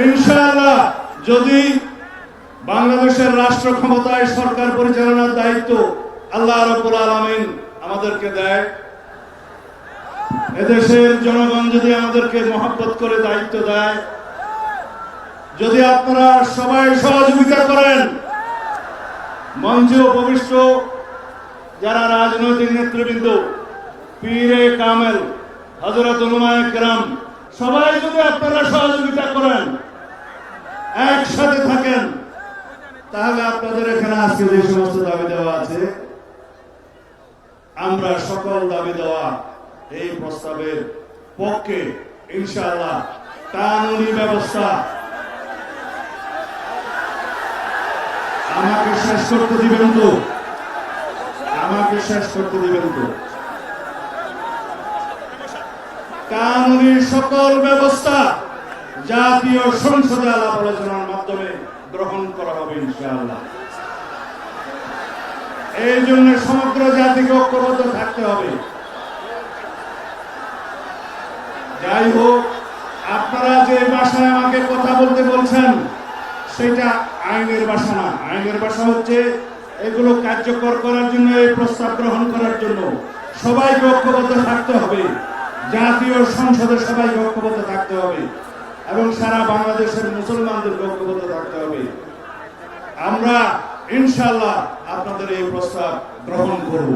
ইনশাআল্লাহ, যদি বাংলাদেশের রাষ্ট্র ক্ষমতায় সরকার পরিচালনার দায়িত্ব আল্লাহ রব্বুল আলামিন আমাদেরকে দেয়, এদেশের জনগণ যদি আমাদেরকে মহব্বত করে দায়িত্ব দেয়, যদি আপনারা সবাই সহযোগিতা করেন, মঞ্চে উপবিষ্ট যারা রাজনৈতিক নেতৃবৃন্দ, পীরে কামেল হজরত উলমায়ে কেরাম সবাই যদি আপনারা সহযোগিতা করেন তাহলে আপনাদের এখানে আজকে যে সমস্ত দাবি দেওয়া আছে, আমরা সকল দাবি দেওয়া এই প্রস্তাবের পক্ষে, ইনশাআল্লাহ, কানুনি ব্যবস্থা আমাকে শেষ করতে দিবেন তো? আমাকে শেষ করতে দিবেন তো? কানুনি সকল ব্যবস্থা জাতীয় সংসদে আলাপ আলোচনার মাধ্যমে এই জন্য সমগ্র জাতিকে ঐক্যবদ্ধ থাকতে হবে। যাই হোক, আপনারা যে ভাষায় আমাকে কথা বলতে বলছেন, সেটা আইনের ভাষা না। আইনের ভাষা হচ্ছে এগুলো কার্যকর করার জন্য, এই প্রস্তাব গ্রহণ করার জন্য। সবাইকে ঐক্যবদ্ধ থাকতে হবে। জাতীয় সংসদে সবাইকে ঐক্যবদ্ধ থাকতে হবে। এবং সারা বাংলাদেশের মুসলমানদের ঐক্যবদ্ধ থাকতে হবে। আমরা ইনশাল্লাহ আপনাদের এই প্রস্তাব গ্রহণ করব।